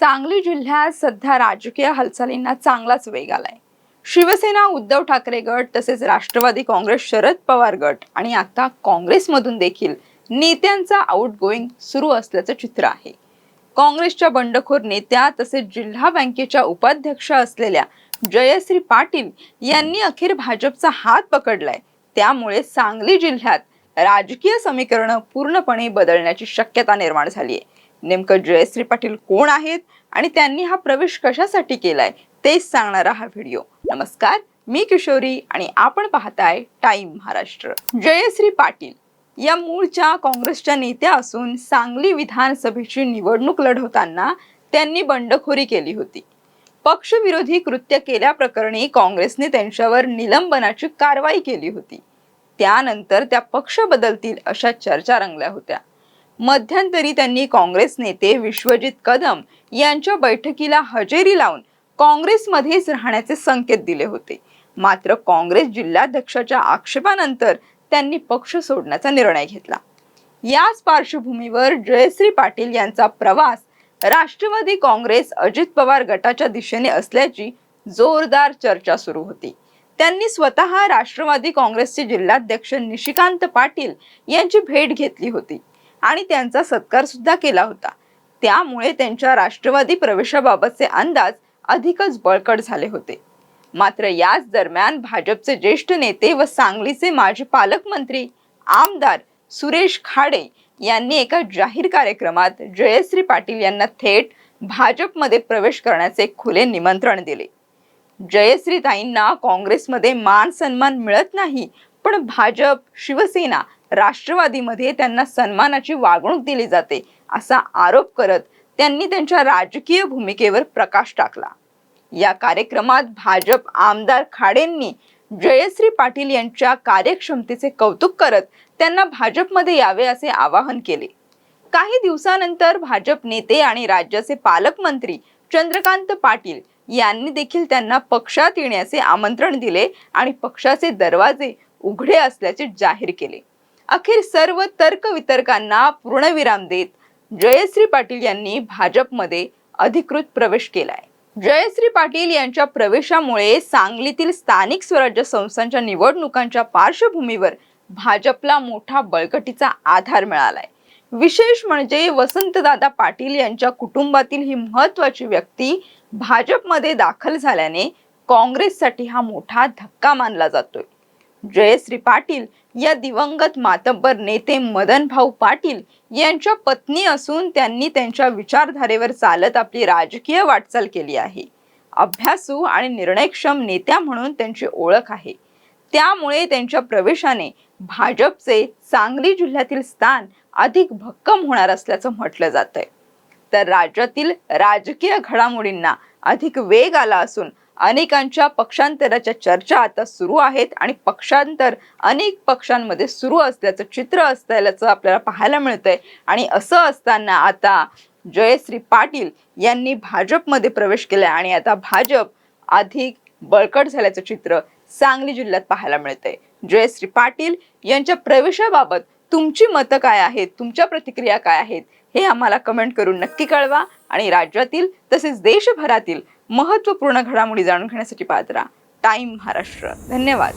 सांगली जिल्ह्यात सध्या राजकीय हालचालींना चांगलाच वेग आलाय. शिवसेना उद्धव ठाकरे गट तसेच राष्ट्रवादी काँग्रेस शरद पवार गट आणि आता काँग्रेसमधून देखील नेत्यांचा आउट गोईंग सुरू असल्याचं चित्र आहे. काँग्रेसच्या बंडखोर नेत्या तसेच जिल्हा बँकेच्या उपाध्यक्ष असलेल्या जयश्री पाटील यांनी अखेर भाजपचा हात पकडलाय. त्यामुळे सांगली जिल्ह्यात राजकीय समीकरण पूर्णपणे बदलण्याची शक्यता निर्माण झाली आहे नेमकं जयश्री पाटील कोण आहेत आणि त्यांनी हा प्रवेश कशासाठी केलाय तेच सांगणारा हा व्हिडिओ. नमस्कार मी किशोरी आणि आपण पाहताय टाइम महाराष्ट्र. जयश्री पाटील या मूळच्या काँग्रेसच्या नेत्या असून सांगली विधानसभेची निवडणूक लढवताना त्यांनी बंडखोरी केली होती. पक्षविरोधी कृत्य केल्याप्रकरणी काँग्रेसने त्यांच्यावर निलंबनाची कारवाई केली होती. त्यानंतर त्या पक्ष बदलतील अशा चर्चा रंगल्या होत्या. मध्यंतरी त्यांनी काँग्रेस नेते विश्वजित कदम यांच्या बैठकीला हजेरी लावून काँग्रेसमध्येच राहण्याचे संकेत दिले होते. मात्र काँग्रेस जिल्हाध्यक्षाच्या आक्षेपानंतर त्यांनी पक्ष सोडण्याचा निर्णय घेतला. याच पार्श्वभूमीवर जयश्री पाटील यांचा प्रवास राष्ट्रवादी काँग्रेस अजित पवार गटाच्या दिशेने असल्याची जोरदार चर्चा सुरू होती. त्यांनी स्वतः राष्ट्रवादी काँग्रेसचे जिल्हाध्यक्ष निशिकांत पाटील यांची भेट घेतली होती. आणि त्यांचा सत्कार सुद्धा केला होता. त्यामुळे त्यांच्या राष्ट्रवादी प्रवेशाबाबतचे अंदाज अधिकच बळकट झाले होते. मात्र याच दरम्यान भाजपचे ज्येष्ठ नेते व सांगलीचे माजी पालकमंत्री आमदार सुरेश खाडे यांनी एका जाहीर कार्यक्रमात जयश्री पाटील यांना थेट भाजपमध्ये प्रवेश करण्याचे खुले निमंत्रण दिले. जयश्रीताईंना काँग्रेसमध्ये मान सन्मान मिळत नाही पण भाजप शिवसेना राष्ट्रवादीमध्ये त्यांना सन्मानाची वागणूक दिली जाते असा आरोप करत त्यांनी त्यांच्या राजकीय भूमिकेवर प्रकाश टाकला. या कार्यक्रमात भाजप आमदार खाडेंनी जयश्री पाटील यांच्या कार्यक्षमतेचे कौतुक करत त्यांना भाजपमध्ये यावे असे आवाहन केले. काही दिवसानंतर भाजप नेते आणि राज्याचे पालकमंत्री चंद्रकांत पाटील यांनी देखील त्यांना पक्षात येण्याचे आमंत्रण दिले आणि पक्षाचे दरवाजे उघडे असल्याचे जाहीर केले. अखेर सर्व तर्कवितर्कांना पूर्णविराम देत जयश्री पाटील यांनी भाजपमध्ये अधिकृत प्रवेश केलाय. जयश्री पाटील यांच्या प्रवेशामुळे सांगलीतील स्थानिक स्वराज्य संस्थांच्या निवडणुकांच्या पार्श्वभूमीवर भाजपला मोठा बळकटीचा आधार मिळालाय. विशेष म्हणजे वसंतदादा पाटील यांच्या कुटुंबातील ही महत्वाची व्यक्ती भाजपमध्ये दाखल झाल्याने काँग्रेससाठी हा मोठा धक्का मानला जातोय. जयश्री पाटील या दिवंगत मातब्बर नेते मदन भाऊ पाटील यांच्या पत्नी असून त्यांनी त्यांच्या विचारधारेवर चालत आपली राजकीय वाटचाल केली आहे. अभ्यासू आणि निर्णयक्षम नेत्या म्हणून त्यांची ओळख आहे. त्यामुळे त्यांच्या प्रवेशाने भाजपचे सांगली जिल्ह्यातील स्थान अधिक भक्कम होणार असल्याचं म्हटलं जात आहे तर राज्यातील राजकीय घडामोडींना अधिक वेग आला असून अनेकांच्या पक्षांतराच्या चर्चा आता सुरू आहेत आणि पक्षांतर अनेक पक्षांमध्ये सुरू असल्याचं चित्र असल्याचं आपल्याला पाहायला मिळतंय. आणि असं असताना आता जयश्री पाटील यांनी भाजपमध्ये प्रवेश केलाय आणि आता भाजप अधिक बळकट झाल्याचं चित्र सांगली जिल्ह्यात पाहायला मिळतंय. जयश्री पाटील यांच्या प्रवेशाबाबत तुमची मतं काय आहेत? तुमच्या प्रतिक्रिया काय आहेत? हे आम्हाला कमेंट करून नक्की कळवा आणि राज्यातील तसेच देशभरातील महत्त्वपूर्ण घडामोडी जाणून घेण्यासाठी पाहत राहा. महाराष्ट्र. धन्यवाद.